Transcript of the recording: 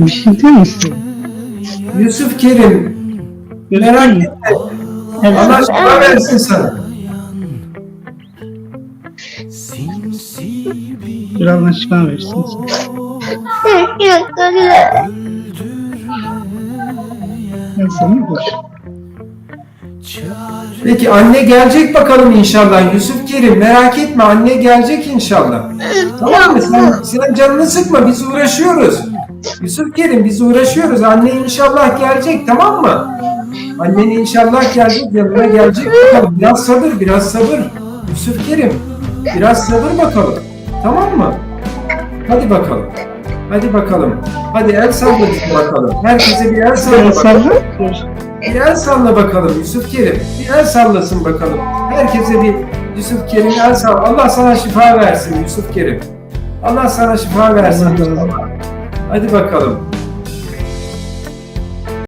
Bir şey değil misin? Yusuf Kerim merak etme. Allah şifa versin sana. Bir Allah şifa versin. Ben sana dur. Peki anne gelecek bakalım inşallah Yusuf Kerim merak etme anne gelecek inşallah. Tamam mı? Sen, sen canını sıkma biz uğraşıyoruz. Yusuf Kerim biz uğraşıyoruz. Anne inşallah gelecek tamam mı? Annen inşallah gelecek yanına gelecek bakalım. Biraz sabır biraz sabır. Yusuf Kerim biraz sabır bakalım. Tamam mı? Hadi bakalım. Hadi bakalım. Hadi el salla bakalım. Herkese bir el salla bakalım. Bir el salla bakalım Yusuf Kerim. Bir el sallasın bakalım. Herkese bir Yusuf Kerim el salla. Allah sana şifa versin Yusuf Kerim. Allah sana şifa versin. Hadi bakalım.